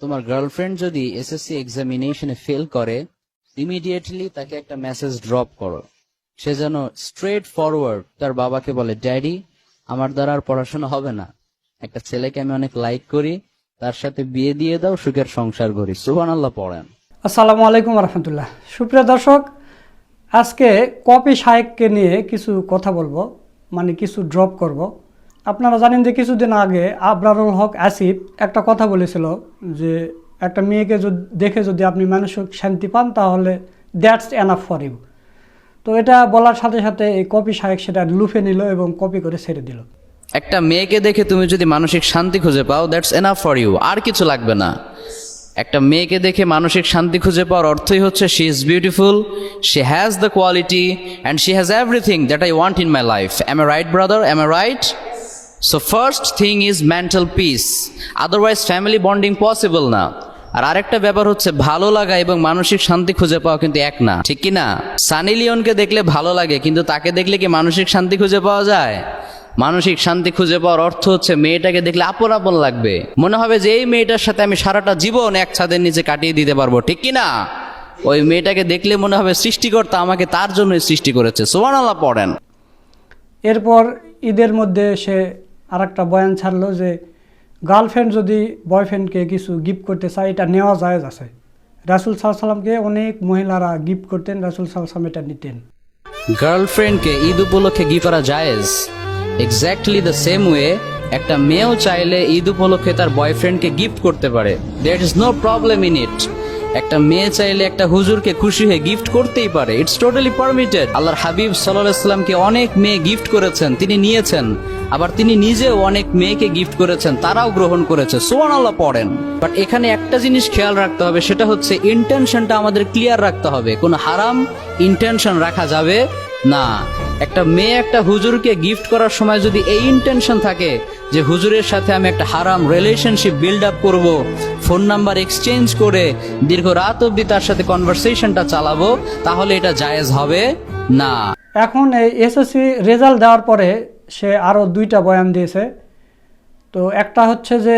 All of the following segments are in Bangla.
তোমার গার্লফ্রেন্ড যদি এসএসসি এক্সামিনেশনে ফেল করে ইমিডিয়েটলি তাকে একটা মেসেজ ড্রপ করো। সে যেন স্ট্রেট ফরওয়ার্ড তার বাবাকে বলে ড্যাডি আমার দ্বারা আর পড়াশোনা হবে না। একটা ছেলেকে আমি অনেক লাইক করি, তার সাথে বিয়ে দিয়ে দাও, সুখের সংসার করি। সুবান আল্লাহ পড়েন। আসসালামু আলাইকুম রহমতুল্লাহ সুপ্রিয় দর্শক, আজকে কপি সাহেবকে নিয়ে কিছু কথা বলব মানে কিছু ড্রপ করব। আপনারা জানেন যে কিছুদিন আগে আবরারুল হক আসিফ একটা কথা বলেছিল যে একটা মেয়েকে যদি দেখে যদি আপনি মানসিক শান্তি পান, তাহলে দ্যাটস এনাফ ফর ইউ। তো এটা বলার সাথে সাথে এই কপি সাহেব সেটা লুফে নিল এবং কপি করে ছেড়ে দিল। একটা মেয়েকে দেখে তুমি যদি মানসিক শান্তি খুঁজে পাও, দ্যাটস এনাফ ফর ইউ, আর কিছু লাগবে না। একটা মেয়েকে দেখে মানসিক শান্তি খুঁজে পাওয়ার অর্থই হচ্ছে she is beautiful she has the quality and she has everything that I want in my life am I right brother am I right so first thing is mental peace otherwise family bonding possible না. আর আরেকটা ব্যাপার হচ্ছে, ভালো লাগা এবং মানসিক শান্তি খুঁজে পাওয়া কিন্তু এক না। ঠিক কি না? সানি লিওনকে দেখলে ভালো লাগে, কিন্তু তাকে দেখলে কি মানসিক শান্তি খুঁজে পাওয়া যায়? মানসিক শান্তি খুঁজে পাওয়ার অর্থ হচ্ছে, মেয়েটাকে দেখলে আপন আপন লাগবে। মনে হবে যে এই মেয়েটার সাথে আমি সারাটা জীবন এক ছাদের নিচে কাটিয়ে দিতে পারব। ঠিক কি না? ওই মেয়েটাকে দেখলে মনে হবে সৃষ্টিকর্তা আমাকে তার জন্যই সৃষ্টি করেছে। আল্লাহ পড়েন। এরপর ঈদের মধ্যে সে আর একটা বয়ান ছাড়লো যে, গার্লফ্রেন্ড যদি বয়ফ্রেন্ডকে কিছু গিফট করতে চায়, এটা নেওয়া যায় আছে। রাসুল সাল্লামকে অনেক মহিলারা গিফট করতেন, রাসুল সাল্লাম এটা নিতেন। গার্লফ্রেন্ডকে ঈদ উপলক্ষে গিফট করা জায়েজ? এক্স্যাক্টলি দ্য সেম ওয়ে একটা মেয়েও চাইলে ঈদ উপলক্ষে তার বয়ফ্রেন্ডকে গিফট করতে পারে। There is no problem in it একটা মেয়ে চাইলে একটা হুজুরকে খুশি হয়ে গিফট করতেই পারে। ইটস টোটালি পারমিটেড আল্লাহর হাবিব সাল্লাহ ইসলামকে অনেক মেয়ে গিফট করেছেন, তিনি নিয়েছেন। আবার তিনি নিজেও অনেক মেয়েকে গিফট করেছেন, তারাও গ্রহণ করেছে। সোয়ান আল্লাহ পড়েন। বাট এখানে একটা জিনিস খেয়াল রাখতে হবে, সেটা হচ্ছে ইন্টেনশনটা আমাদের ক্লিয়ার রাখতে হবে। কোনো হারাম ইন্টেনশন রাখা যাবে না। একটা মেয়ে একটা হুজুরকে গিফট করার সময় যদি এই ইন্টেনশন থাকে যে হুজুরের সাথে আমি একটা হারাম রিলেশনশিপ বিল্ড আপ করব ফোন নাম্বার এক্সচেঞ্জ করে দীর্ঘ রাত অবধি তার সাথে কনভারসেশনটা চালাবো, তাহলে এটা জায়েজ হবে না। এখন এই এসএসসি রেজাল্ট দেওয়ার পরে সে আরও দুইটা বয়ান দিয়েছে। তো একটা হচ্ছে যে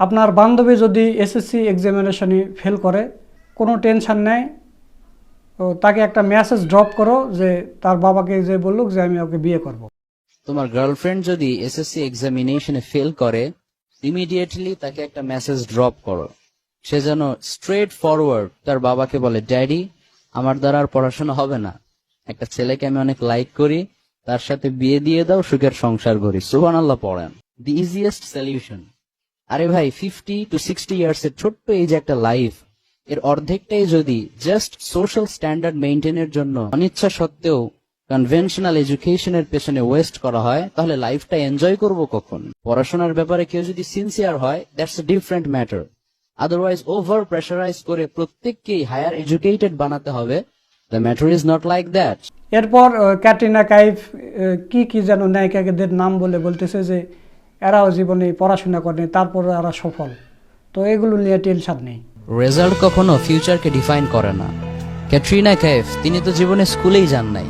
আপনার বান্ধবী যদি এসএসসি এক্সামিনেশনে ফেল করে, কোনো টেনশন নেই। তাকে একটা মেসেজ ড্রপ করো যে তার বাবাকে যে বলুক যে আমি ওকে বিয়ে করব। তোমার গার্লফ্রেন্ড যদি এসএসসি এক্সামিনেশনে ফেল করে ইমিডিয়েটলি তাকে একটা মেসেজ ড্রপ করো। সে যেন স্ট্রেট ফরওয়ার্ড তার বাবাকে বলে ড্যাডি আমার দ্বারা আর পড়াশোনা হবে না। একটা ছেলেকে আমি অনেক লাইক করি, তার সাথে বিয়ে দিয়ে দাও, সুখের সংসার করি। সুবান আল্লাহ পড়েন। দি ইজিয়েস্ট সলিউশন আরে ভাই ফিফটি টু সিক্সটি ইয়ার্স এর ছোট্ট এই যে একটা লাইফ এর অর্ধেকটাই যদি জাস্ট সোশ্যাল স্ট্যান্ডার্ড মেনটেনের জন্য অনিচ্ছা সত্ত্বেও কনভেনশনাল এডুকেশনের পেছনে ওয়েস্ট করা হয়, তাহলে লাইফটা এনজয় করব কখন? পড়াশোনার ব্যাপারে কেউ যদি সিনসিয়ার হয় that's a different matter otherwise over pressurize করে প্রত্যেককেই হায়ার এডুকেটেড বানাতে হবে। The matter is not like that এরপর ক্যাটরিনা কাইফ কি কি যেন নায়িকাদের নাম বলে বলতেছে যে, এরাও জীবনে পড়াশোনা করেনি তারপর এরা সফল। তো এগুলো নিয়ে টেনশন নেই। রেজাল্ট কখনো ফিউচারকে ডিফাইন করে না। ক্যাটরিনা কাইফ, তিনি তো জীবনে স্কুলেই যান নাই।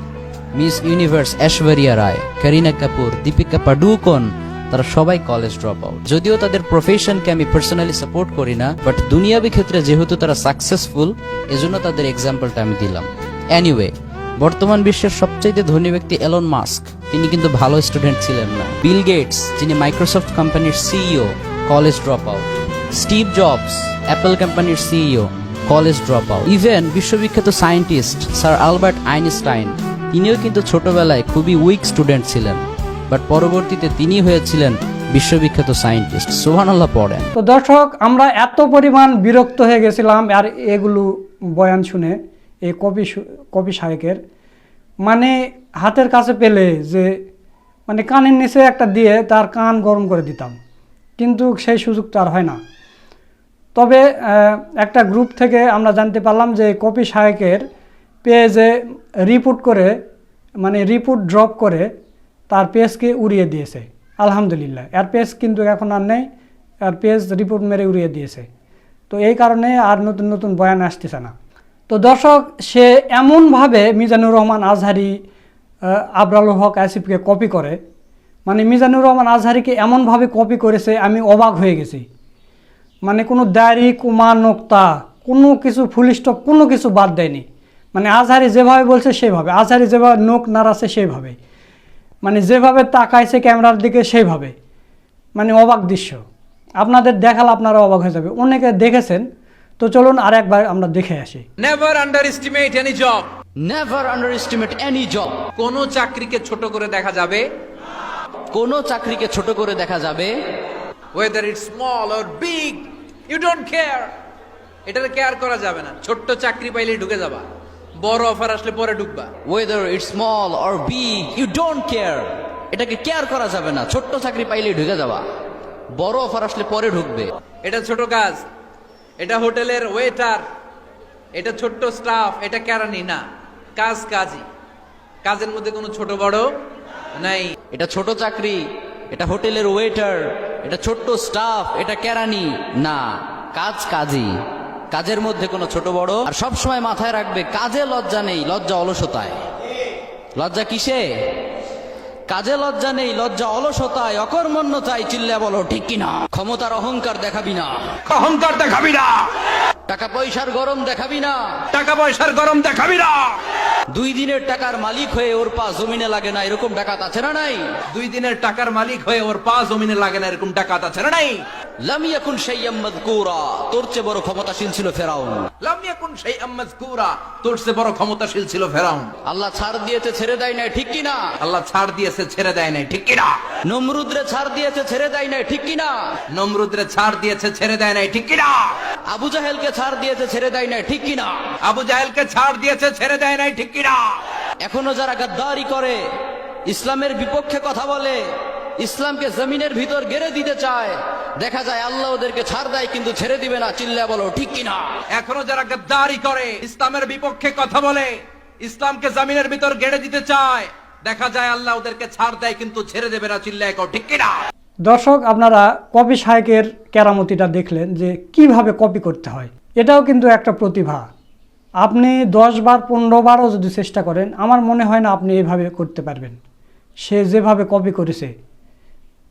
মিস ইউনিভার্স ঐশ্বরিয়া রায় করিনা কাপুর, দীপিকা পাডুকোন, তারা সবাই কলেজ ড্রপ আউট যদিও তাদের প্রফেশনকে আমি পার্সোনালি সাপোর্ট করি না, বাট দুনিয়াবি ক্ষেত্রে যেহেতু তারা সাকসেসফুল, এজন্য তাদের এক্সাম্পলটা আমি দিলাম। অ্যানিওয়ে বর্তমান বিশ্বের সবচাইতে ধনী ব্যক্তি এলন মাস্ক। তিনি কিন্তু ভালো স্টুডেন্ট ছিলেন না। বিল গেটস, যিনি মাইক্রোসফট কোম্পানির CEO, college drop out Steve Jobs Apple কোম্পানির CEO college drop out even বিশ্ববিখ্যাত সায়েন্টিস্ট স্যার আলবার্ট আইনস্টাইন তিনিও কিন্তু ছোটবেলায় খুবই উইক স্টুডেন্ট ছিলেন বাট পরবর্তীতে তিনি হয়েছিলেন বিশ্ববিখ্যাত সায়েন্টিস্ট সুবহানাল্লাহ পড়েন। তো দর্শক, আমরা এত পরিমাণ বিরক্ত হয়ে গেছিলাম, আর এগুলো বয়ান শুনে, এই সু- কপি সাহেকের মানে হাতের কাছে পেলে যে মানে কানের নিচে একটা দিয়ে তার কান গরম করে দিতাম, কিন্তু সেই সুযোগটা আর হয় না। তবে একটা গ্রুপ থেকে আমরা জানতে পারলাম যে কপি সাহেকের পেজে রিপোর্ট করে মানে রিপোর্ট ড্রপ করে তার পেজকে উড়িয়ে দিয়েছে। আলহামদুলিল্লাহ এর পেজ কিন্তু এখন আর নেই আর পেজ রিপোর্ট মেরে উড়িয়ে দিয়েছে। তো এই কারণে আর নতুন নতুন বয়ান আসতেছে না। তো দর্শক সে এমনভাবে মিজানুর রহমান আজহারি আহ, আবরালুল হক আসিফকে কপি করে মানে মিজানুর রহমান আজহারিকে এমনভাবে কপি করেছে আমি অবাক হয়ে গেছি। মানে কোনো দাড়ি কুমা নোক্তা কোনো কিছু ফুল স্টপ কোনো কিছু বাদ দেয়নি। মানে আজহারি যেভাবে বলছে সেভাবে আজহারি যেভাবে নোক নাড়াচ্ছে সেইভাবে মানে যেভাবে তাকাইছে ক্যামেরার দিকে সেইভাবে মানে অবাক দৃশ্য। আপনাদের দেখালে আপনারা অবাক হয়ে যাবে। অনেকে দেখেছেন। তো চলুন আর একবার আমরা দেখে আসি। Never underestimate any job never underestimate any job কোন চাকরিকে ছোট করে দেখা যাবে? কোনো চাকরিকে ছোট করে দেখা যাবে? Whether it small or big you don't care এটার কেয়ার করা যাবে না। ছোট্ট চাকরি পাইলে ঢুকে যাবা। বড় অফার আসলে পরে ঢুকবা। Whether it small or big you don't care এটাকে কেয়ার করা যাবে না। ছোট্ট চাকরি পাইলেই ঢুকে যাবা। বড় অফার আসলে পরে ঢুকবে। এটা ছোট কাজ। এটা হোটেলের ওয়েটার এটা ছোট্ট স্টাফ এটা কেরানি না। কাজ কাজই। কাজের মধ্যে কোনো ছোট বড় নাই। এটা ছোট চাকরি। এটা হোটেলের ওয়েটার এটা ছোট্ট স্টাফ এটা কেরানি। না কাজ কাজই। কাজের মধ্যে কোনো ছোট বড়। আর সব সময় মাথায় রাখবে কাজে লজ্জা নেই লজ্জা অলসতায়। লজ্জা কিসে? কাজে লজ্জা নেই লজ্জা অলসতায়। অকর্মণ্যতায় চিল্লা বলো ঠিক কিনা? ক্ষমতার অহংকার দেখাবি না। অহংকার দেখাবি না। টাকা পয়সার গরম দেখাবি না। টাকা পয়সার গরম দেখাবি না। দুই দিনের টাকার মালিক হয়ে ওর পা জমিনে লাগে না এরকম ডাকাত আছে না নাই? দুই দিনের টাকার মালিক হয়ে ওর পা জমিনে লাগে না এরকম টাকাত আছে না নাই? লাম ইয়াকুন শাইয়াম মাযকুরা তোর চেয়ে বড় ক্ষমতাশীল ছিল ফেরাউন। লাম ইয়াকুন শাইআম মাযকুরা তোর চেয়ে বড় ক্ষমতাশীল ছিল ফেরাউন। আল্লাহ ছাড় দিয়েছে ছেড়ে দেয় নাই ঠিক কিনা? আল্লাহ ছাড় দিয়েছে ছেড়ে দেয় নাই ঠিক নমরুদরে ছাড় দিয়েছে ছেড়ে দেয় নাই ঠিক কিনা? নমরুদরে ছাড় দিয়েছে ছেড়ে দেয় নাই ঠিক কিনা? আবু জাহেলকে ছাড় দিয়েছে ছেড়ে দেয় নাই ঠিক কিনা? আবু জাহেলকে ছাড় দিয়েছে ছেড়ে দেয় নাই ঠিক কিনা এখনও যারা গাদ্দারি করে ইসলামের বিপক্ষে কথা বলে ইসলামকে জমিনের ভিতর গেড়ে দিতে চায় দেখা যায় আল্লাহ ওদেরকে ছাড় দেয় কিন্তু ছেড়ে দিবে না চিল্লা বলো ঠিক কিনা? এখনও যারা গাদ্দারি করে ইসলামের বিপক্ষে কথা বলে ইসলামকে জামিনের ভিতর গেড়ে দিতে চায় দেখা যায় আল্লাহ ওদেরকে ছাড় দেয় কিন্তু ছেড়ে দেবে না চিল্লা কও ঠিক কিনা? দর্শক আপনারা কপি সাহেকের কেরামতিটা দেখলেন যে কীভাবে কপি করতে হয়। এটাও কিন্তু একটা প্রতিভা। আপনি দশ বার, পনেরো বারও যদি চেষ্টা করেন, আমার মনে হয় না আপনি এভাবে করতে পারবেন। সে যেভাবে কপি করেছে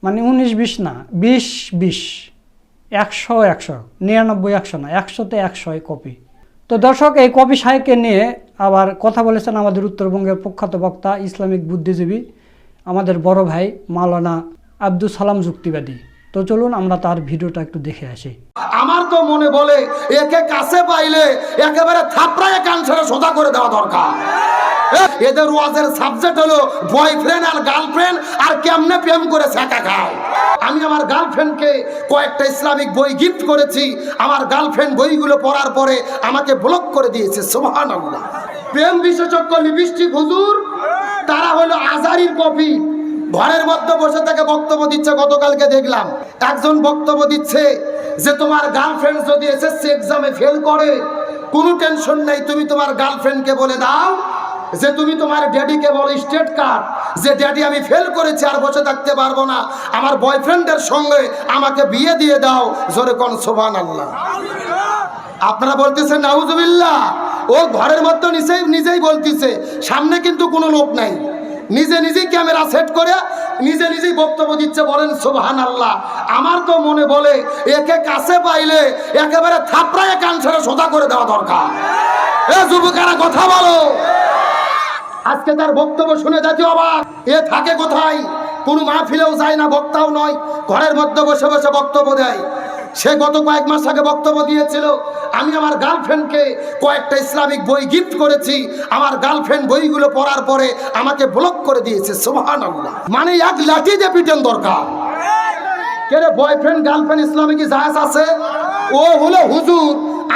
মানে উনিশ বিশ না, বিশ বিশ, একশো একশো, নিরানব্বই একশো না, একশোতে একশোয় কপি। তো দর্শক, এই কপি সাহেবকে নিয়ে আবার কথা বলেছেন আমাদের উত্তরবঙ্গের প্রখ্যাত বক্তা, ইসলামিক বুদ্ধিজীবী, আমাদের বড় ভাই মাওলানা আব্দুল সালাম যুক্তিবাদী। তো চলুন আমরা তার ভিডিওটা একটু দেখে আসি। আমার তো মনে বলে, একে কাছে পাইলে একেবারে থাপড়ায় কান ছেড়ে সোজা করে দেওয়া দরকার। এদের ওয়াজের সাবজেক্ট হলো বয়ফ্রেন্ড আর গার্লফ্রেন্ড আর কেমনে প্রেম করে ছেঁকা খায়। আমি আমার গার্লফ্রেন্ডকে কয়েকটা ইসলামিক বই গিফট করেছি। আমার গার্লফ্রেন্ড বইগুলো পড়ার পরে আমাকে ব্লক করে দিয়েছে সুবহান প্রেম বিশেষজ্ঞ লিপস্টিক হুজুর, তারা হলো আজারির কপি। ঘরের মধ্যে বসে থেকে বক্তব্য দিচ্ছে, গতকালকে দেখলাম একজন বক্তব্য দিচ্ছে যে তোমার গার্লফ্রেন্ড যদি এসএসসি এক্সামে ফেল করে, কোনো টেনশন নেই, তুমি তোমার গার্লফ্রেন্ডকে বলে দাও যে তুমি তোমার ড্যাডিকে বলো স্টেট কার্ড যে ড্যাডি আমি ফেল করেছি আর বসে থাকতে পারব না, আমার বয়ফ্রেন্ডের সঙ্গে আমাকে বিয়ে দিয়ে দাও। জোরে কোন সোভান আল্লাহ আপনারা বলতেছেন, নাউজুবিল্লাহ। ও ঘরের মধ্যে নিজেই নিজেই বলতেছে, সামনে কিন্তু কোনো লোক নাই। নিজে নিজেই ক্যামেরা সেট করে নিজে নিজেই বক্তব্য দিচ্ছে, বলেন সুবহান আল্লাহ আমার তো মনে বলে, একে কাছে পাইলে একেবারে থাপড়ায় কান ছেড়ে সোজা করে দেওয়া দরকার। এ যুবকেরা, কথা বলো। আজকে তার বক্তব্য শুনে জাতীয় অবাক। এ থাকে কোথায়? কোনো মাহফিলেও যায় না, বক্তাও নয়। ঘরের মধ্যে বসে বসে বক্তব্য দেয়। সে গত কয়েক মাস আগে বক্তব্য দিয়েছিল আমি আমার গার্লফ্রেন্ডকে কয়েকটা ইসলামিক বই গিফট করেছি। আমার গার্লফ্রেন্ড বইগুলো পড়ার পরে আমাকে ব্লক করে দিয়েছে। সুবহান মানে এক লাঠি দিয়ে পিটেন দরকার। কেরে বয়ফ্রেন্ড গার্লফ্রেন্ড ইসলামিক জাহাজ আছে? ও হলো হুজুর।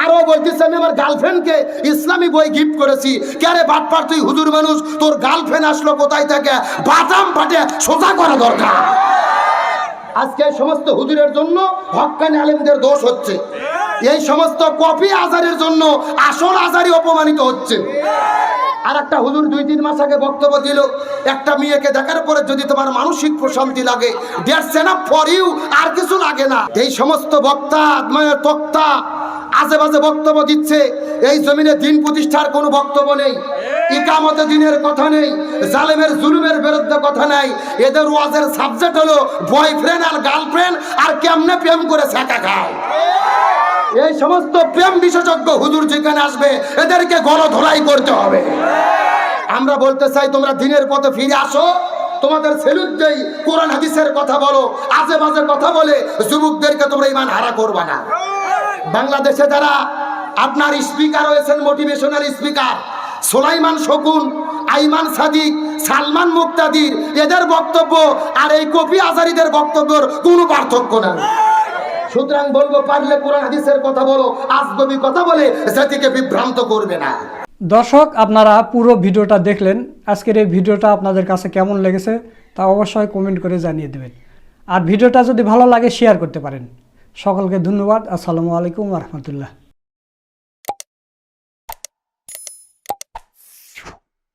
আরও বলতেছে, আমি আমার গার্লফ্রেন্ডকে ইসলামী বই গিফট করেছি। কেরে বাটপার তুই হুজুর মানুষ, তোর গার্লফ্রেন্ড আসলো কোথায় থেকে? বাদাম ফাটে সোজা করা দরকার। আজকে সমস্ত হুজুরের জন্য হক্কানি আলেমদের দোষ হচ্ছে। এই সমস্ত কপি আজারের জন্য আসল আজারি অপমানিত হচ্ছে। আর একটা হুজুর দুই, তিন মাস আগে বক্তব্য দিল, একটা মেয়েকে দেখার পরে যদি তোমার মানসিক প্রশান্তি লাগে ইউ আর কিছু লাগে না। এই সমস্ত বক্তা মানে তক্তা আজে বাজে বক্তব্য দিচ্ছে, এই জমিনে দিন প্রতিষ্ঠার কোনো বক্তব্য নেই, ইকামতে দিনের কথা নেই, জালেমের জুলুমের বিরুদ্ধে কথা নাই, এদের ওয়াজের সাবজেক্ট হলো বয়ফ্রেন্ড আর গার্লফ্রেন্ড আর কেমনে প্রেম করে ছাকা খায় এই সমস্ত প্রেম বিশেষজ্ঞ হুজুর যেখানে আসবে, এদেরকে গণধোলাই করতে হবে। আমরা বলতে চাই, তোমরা দিনের পথে ফিরে আসো। তোমাদের সেলুট দেই কোরআন হাদিসের কথা বলো আজে বাজে কথা বলে, যুবকদেরকে তোমরা ইমান হারা করবা না। বাংলাদেশে যারা আপনার স্পিকার হয়েছেন, মোটিভেশনাল স্পিকার, সোলাইমান শকুন, আইমান সাদিক, সালমান মুক্তাদির, এদের বক্তব্য আর এই কপি আজারিদের বক্তব্যের কোনো পার্থক্য নাই। সুতরাং বলব, পারলে কোরআন হাদিসের কথা বলো, আজগবি কথা বলে জাতিকে বিভ্রান্ত করবে না। দর্শক, আপনারা পুরো ভিডিওটা দেখলেন। আজকের এই ভিডিওটা আপনাদের কাছে কেমন লেগেছে তা অবশ্যই কমেন্ট করে জানিয়ে দেবেন। আর ভিডিওটা যদি ভালো লাগে শেয়ার করতে পারেন। সকলকে ধন্যবাদ। আসসালামু আলাইকুম রহমতুল্লাহ।